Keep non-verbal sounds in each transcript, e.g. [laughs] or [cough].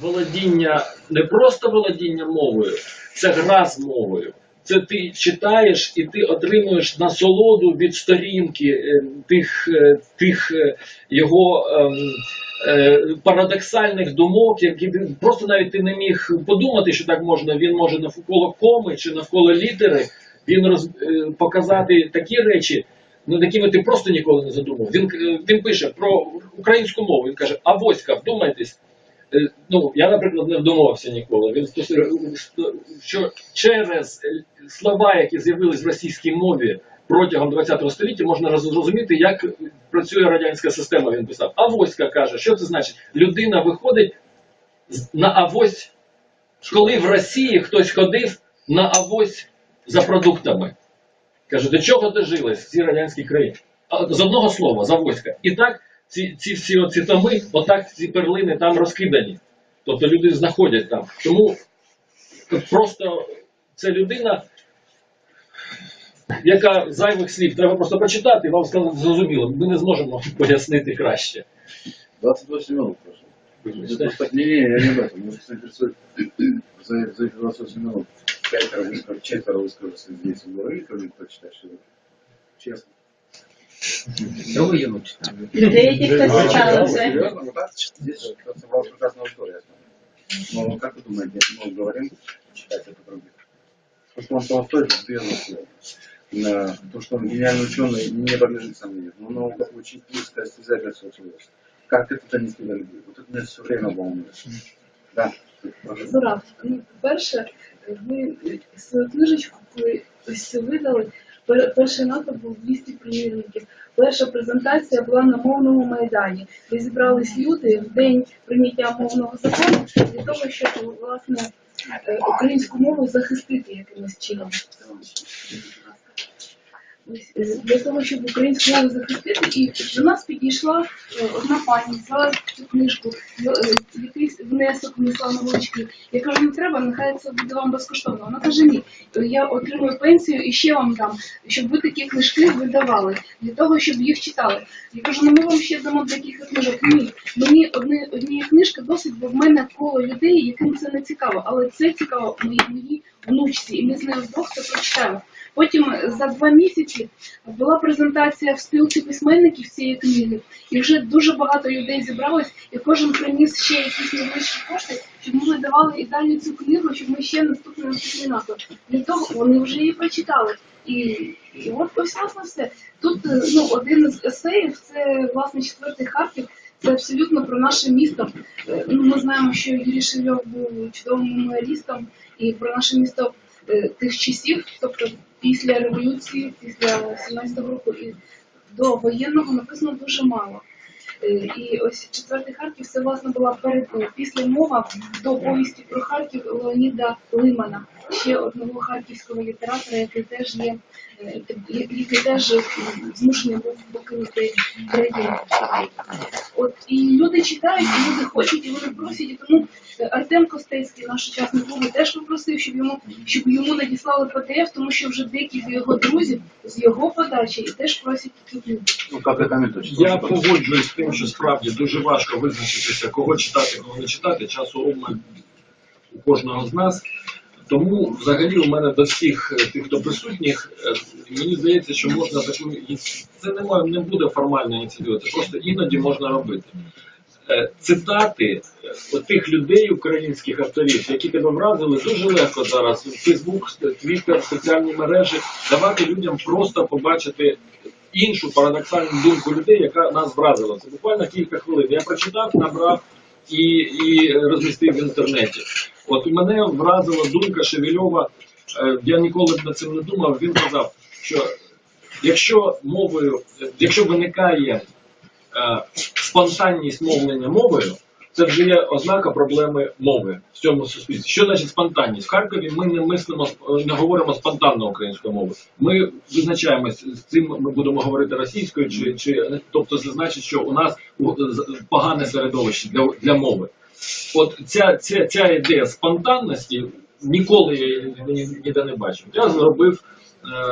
володіння, не просто володіння мовою, це гра з мовою. Це ти читаєш і ти отримуєш насолоду від сторінки е, тих, е, тих е, його ем, парадоксальних думок, які просто навіть ти не міг подумати, що так можна. Він може навколо коми чи навколо літери він роз, показати такі речі, над якими ти просто ніколи не задумав. Він, він пише про українську мову. Він каже: а воська, вдумайтесь. Е, Ну, я, наприклад, не вдумувався ніколи. Він що через е, слова, які з'явились в російській мові протягом ХХ століття, можна зрозуміти, як працює радянська система. Він писав. Авоська каже, що це значить? Людина виходить на авось, коли в Росії хтось ходив на авось за продуктами. Каже, до чого дожились радянській країні? А, З одного слова, завоська. І так ці, ці всі оці томи, отак ці перлини там розкидані. Тобто люди знаходять там. Тому просто це людина, яка зайвих слів треба просто прочитати, і вам стане зрозуміло. Ми не зможемо пояснити краще. 28 минут прошло. Вибачте. Это просто- Не, не, я не об этом. Мне просто интересует за, за эти 28 минут пятеро выскажут, четверо выскажутся здесь в говорили, кроме прочитать что Честно. Що ви йому читали? Деякі хтось читали вже. Серьезно? Вот так? Здесь просто была прекрасная аудитория. я смотрю. Ну, как вы думаете, если мы говорим, читать это других? То, что он Толстой, это безусловно. На то, что он гениальный ученый, не подлежит сомнению. Но наука очень близкая стезя для всего человечества. Как это донести до людей? Вот это меня все время волнует. Да. прошу. Зураб, ну, перше, ви свою книжечку, коли ось видали, пер- перший натовп був 200 примірників. Перша презентація була на мовному майдані, де зібрались люди в день прийняття мовного закону для того, щоб власне е, українську мову захистити якимось чином. Для того, щоб українську мову захистити, і до нас підійшла е, одна пані, взяла цю книжку, е, якийсь внесок внесла невеличкий. Я кажу, не треба, нехай це буде вам безкоштовно. Вона каже, ні, я отримую пенсію і ще вам дам, щоб ви такі книжки видавали, для того, щоб їх читали. Я кажу, ну ми вам ще дамо декілька книжок. Ні, мені одні, однієї книжки досить, бо в мене коло людей, яким це не цікаво, але це цікаво моїй внучці, і ми з нею вдвох це прочитаємо. Потім е, за два місяці була презентація в спілці письменників цієї книги, і вже дуже багато людей зібралось, і кожен приніс ще якісь невеличкі кошти, щоб ми видавали і далі цю книгу, щоб ми ще наступний наступний наклад. Для того вони вже її прочитали. І, і от ось все. Тут е, ну, один з есеїв, це власне четвертий Харків. Це абсолютно про наше місто. Е, Ну, ми знаємо, що Юрій Шевельов був чудовим мемуарістом, і про наше місто тих часів, тобто після революції, після 17-го року і до воєнного написано дуже мало. Е, І ось четвертий Харків це власне була перед е, після мова до повісті про Харків Леоніда Лимана, ще одного харківського літератора, який теж є, е, який теж змушений був покинути країну. От і люди читають, і люди хочуть, і вони просять. І тому е, Артем Костецький, наш учасник клубу, теж попросив, щоб йому щоб йому надіслали ПДФ, тому що вже декілька його друзів з його подачі і теж просять такі книги. Ну? Я погоджуюсь з тим, що справді дуже важко визначитися, кого читати, кого не читати. Часу обмаль у кожного з нас. Тому взагалі у мене до всіх е, тих, хто присутніх, е, мені здається, що можна таку це не має- не буде формальна ініціатива, це просто іноді можна робити. Е, Цитати отих людей, українських авторів, які тебе вразили, дуже легко зараз. Фейсбук, Твіттер, соціальні мережі давати людям просто побачити іншу парадоксальну думку людей, яка нас вразила. Це буквально кілька хвилин. Я прочитав, набрав і, і розмістив в інтернеті. От і мене вразила думка Шевельова. е, Я ніколи б над цим не думав. Він казав, що якщо мовою, якщо виникає е, спонтанність мовлення мовою, це вже є ознака проблеми мови в цьому суспільстві. Що значить спонтанність? В Харкові ми не мислимо, е, не говоримо спонтанно українською мовою. Ми визначаємось з цим. Ми будемо говорити російською, чи, чи тобто це значить, що у нас погане середовище для, для мови. От ця, ця, ця ідея спонтанності ніколи я ніде не бачив. Я зробив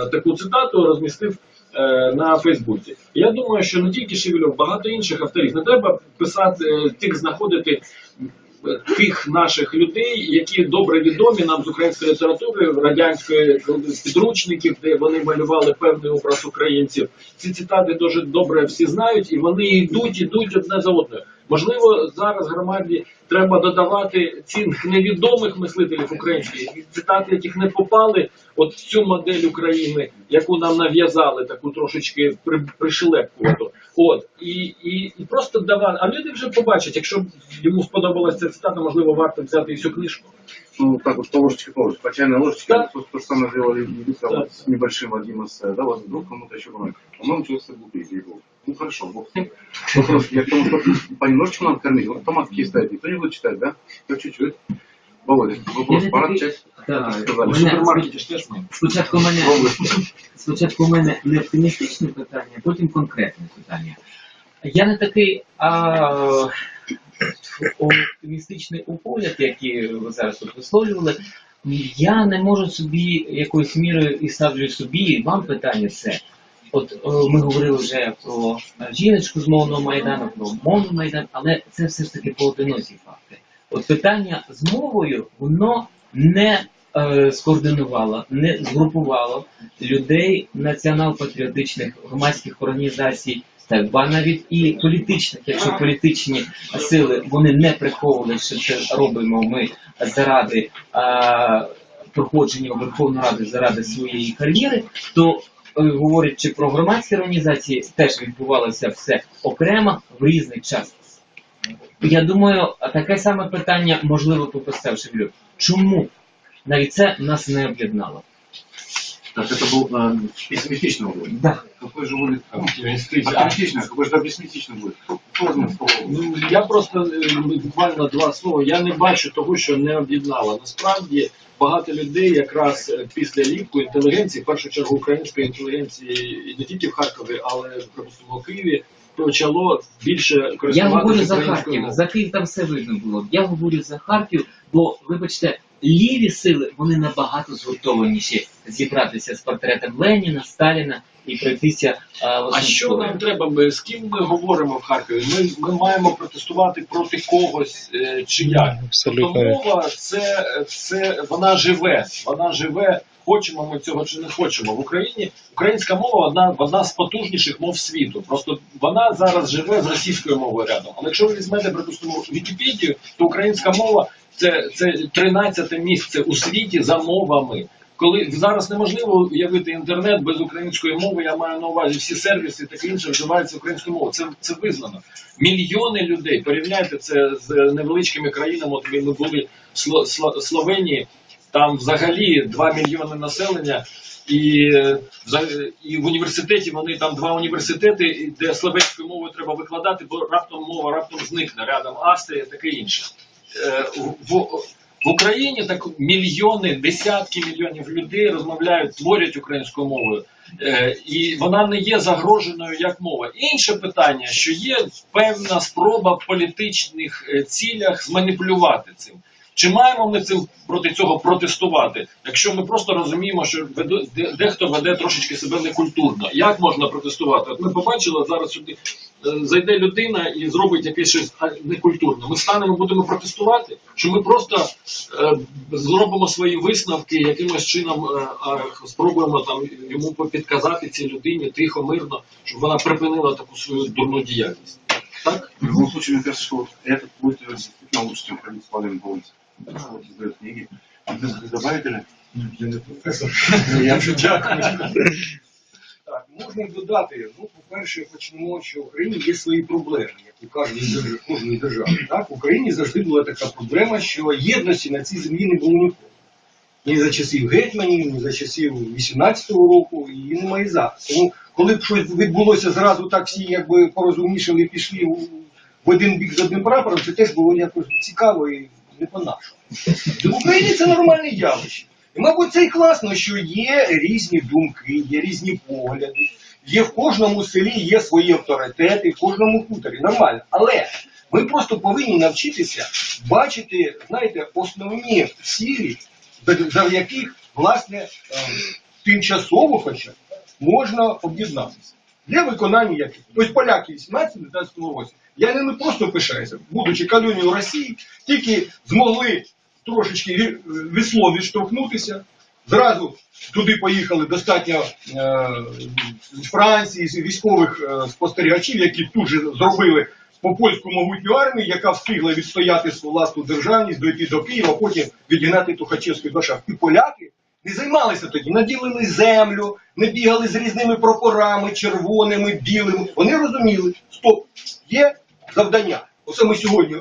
е, таку цитату, розмістив е, на Фейсбуці. Я думаю, що не тільки Шевельов, багато інших авторів. Не треба писати, е, тих знаходити тих наших людей, які добре відомі нам з української літератури, радянської підручників, де вони малювали певний образ українців. Ці цитати дуже добре всі знають, і вони йдуть, ідуть одне за одною. Можливо, зараз громаді треба додавати цих невідомих мислителів українських, цитати, яких не попали от в цю модель України, яку нам нав'язали, таку трошечки при, пришелепкувату. От і, і, і просто давати. А люди вже побачать, якщо йому сподобалася ця цитата, можливо, варто взяти і цю книжку. Ну, так вот, по ложечке, по ложечке, по чайной ложечке, Да. то, то же самое сделали Лиса Да. вот с небольшим одним из, э, да, вот вдруг кому-то еще помогает. По-моему, человек с глупее, ей-богу. Ну, хорошо, бог с ним. Вопрос, я к тому, что понемножечку надо кормить. Вот томатки ставить, никто не будет читать, да? Я чуть-чуть. Володя, вопрос, Я пора такий- читать? Так, Сказали. В мене- супермаркеті ж теж ми. Спочатку у мене, Пробуй. спочатку у мене [laughs] не оптимістичне питання, а потім конкретне питання. Я не такий а, оптимістичний погляд, який ви зараз висловлювали. Я не можу собі якоюсь мірою і ставлю собі, вам питання це. От е, ми говорили вже про е, жіночку з мовного майдану, про мовний майдан, але це все ж таки поодинокі факти. От питання з мовою, воно не е, скоординувало, не згрупувало людей націонал-патріотичних громадських організацій, ба навіть і політичних, якщо політичні сили вони не приховували, що це робимо ми заради е, проходження у Верховну Раду заради своєї кар'єри, то е, говорячи про громадські організації, теж відбувалося все окремо в різний час. Я думаю, таке саме питання можливо тут поставив Шевлюк. Чому навіть це нас не об'єднало? Так, это был э, пессимистичный уровень. Да. Какой же будет? Оптимістичний. Оптимистичный, какой же пессимистичный будет? Кто возьмет слово? Ну, я просто е, буквально два слова. Я не бачу того, що не об'єднало. Насправді багато людей, якраз е, після ліпку інтелігенції, в першу чергу української інтелігенції, і не тільки в Харкові, але припустимо у Києві, почало більше Я користуватися говорю за українською Харків. мовою. За Київ там все видно було. Я говорю за Харків, бо, вибачте, ліві сили вони набагато згуртованіші зібратися з портретом Леніна, Сталіна і пройтися. А, А що нам треба? Ми з ким ми говоримо в Харкові? Ми, ми маємо протестувати проти когось е, чи як? Абсолютно. Тобто мова це, це вона живе. Вона живе. Хочемо ми цього чи не хочемо. В Україні українська мова одна, одна з потужніших мов світу. Просто вона зараз живе з російською мовою рядом. Але якщо ви візьмете, припустимо, Вікіпедію, то українська мова це, це 13 місце у світі за мовами. Коли зараз неможливо уявити інтернет без української мови, я маю на увазі всі сервіси і таке інше вживаються українською мовою. Це, це визнано. Мільйони людей. Порівняйте це з невеличкими країнами. От ми були Словенії, там взагалі 2 мільйони населення. І, і в університеті вони там два університети, і де словенською мовою треба викладати, бо раптом мова раптом зникне рядом Австрія, таке інше. Е, в, в Україні так мільйони, десятки мільйонів людей розмовляють, творять українською мовою. Е, і вона не є загроженою як мова. Інше питання, що є певна спроба в політичних е, цілях зманіпулювати цим. Чи маємо ми цим проти цього протестувати? Якщо ми просто розуміємо, що дехто веде трошечки себе некультурно, як можна протестувати? От ми побачили зараз сюди зайде людина і зробить якесь щось а, некультурне. Ми станемо, будемо протестувати, що ми просто е, зробимо свої висновки, якимось чином е, а, спробуємо там йому підказати цій людині тихо, мирно, щоб вона припинила таку свою дурну діяльність. Так? В любом случае, мне кажется, что вот этот будет действительно лучше, чем ходить с Владимиром по улице. Вот издает книги. А вы вы добавите ли? Я не професор. Я вже дякую. Можна додати. Ну, по-перше, почнемо, що в Україні є свої проблеми, як у кожній державі. Так, в Україні завжди була така проблема, що єдності на цій землі не було ніколи. Ні за часів гетьманів, ні за часів 18-го року, і немає зараз. Тому, коли б щось відбулося зразу, так всі якби порозумнішали і пішли в один бік з одним прапором, це теж було якось цікаво і не по-нашому. В Україні це нормальне явище. І, мабуть, це і класно, що є різні думки, є різні погляди, є в кожному селі є свої авторитети, в кожному хуторі. Нормально. Але ми просто повинні навчитися бачити, знаєте, основні цілі, за- яких, власне, ем, тимчасово хоча можна об'єднатися. Є виконання яких. Ось поляки 18-19 році. Я ними просто пишаюся, будучи колонією Росії, тільки змогли трошечки слов відштовхнутися. Зразу туди поїхали достатньо е, Франції, військових е, спостерігачів, які тут же зробили по польську могутню армію, яка встигла відстояти свою власну державність, дойти до Києва, потім відігнати Тухачевський Башав. І поляки не займалися тоді, наділили землю, не бігали з різними прапорами, червоними, білими. Вони розуміли, стоп, є завдання. Оце ми сьогодні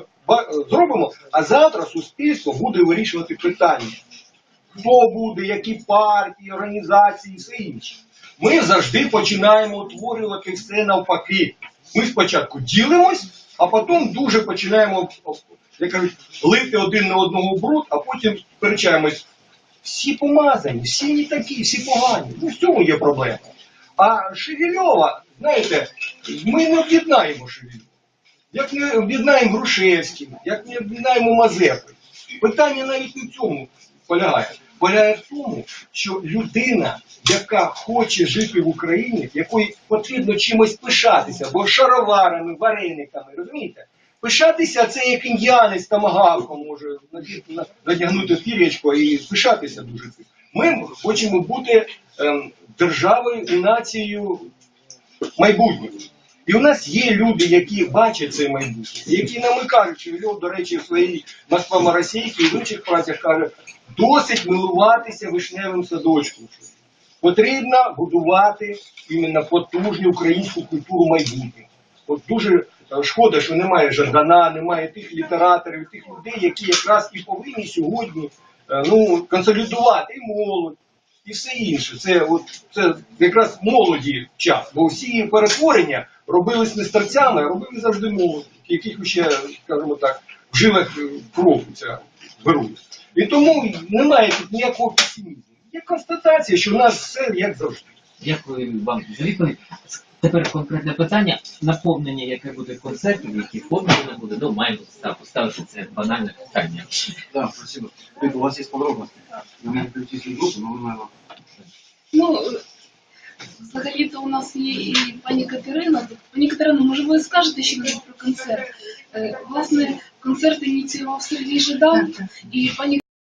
зробимо, а завтра суспільство буде вирішувати питання. Хто буде, які партії, організації, і все інше. Ми завжди починаємо утворювати все навпаки. Ми спочатку ділимось, а потім дуже починаємо, як кажуть, лити один на одного бруд, а потім сперечаємось. Всі помазані, всі не такі, всі погані. Ну, в цьому є проблема. А Шевельова, знаєте, ми не об'єднаємо Шевельова. Як не об'єднаємо Грушевським, як не об'єднаємо Мазепи. Питання навіть не в цьому полягає. Полягає в тому, що людина, яка хоче жити в Україні, якої потрібно чимось пишатися, бо шароварами, варениками, розумієте? Пишатися це як індіанець тамагавком може надягнути пір'ячко і пишатися дуже цим. Ми хочемо бути ем, державою і нацією майбутнього. І у нас є люди, які бачать це майбутнє, які нам і Вільов, до речі, в своїй Москва Маросійській і в інших працях каже, досить милуватися вишневим садочком. Потрібно будувати іменно потужну українську культуру майбутнього. От дуже е, шкода, що немає Жардана, немає тих літераторів, тих людей, які якраз і повинні сьогодні е, ну, консолідувати і молодь, і все інше. Це, от, це якраз молоді час, бо всі перетворення робились не старцями, а робили завжди молоді, яких ще, скажімо так, в жилах кров ця беруть. І тому немає тут ніякого песимізму. Є констатація, що в нас все як завжди. Дякую вам відповідь. Тепер конкретне питання. Наповнення, яке буде концертів, які форми воно буде, ну, маємо поставити це банальне питання. Да, спасибо. У вас есть подробности? Вы можете прийти в группу, но мы Ну, взагалі-то у нас є і пані Катерина. Пані Катерина, може ви скажете ще про концерт? Е, Власне, концерт ініціював Сергій Жадан, і пані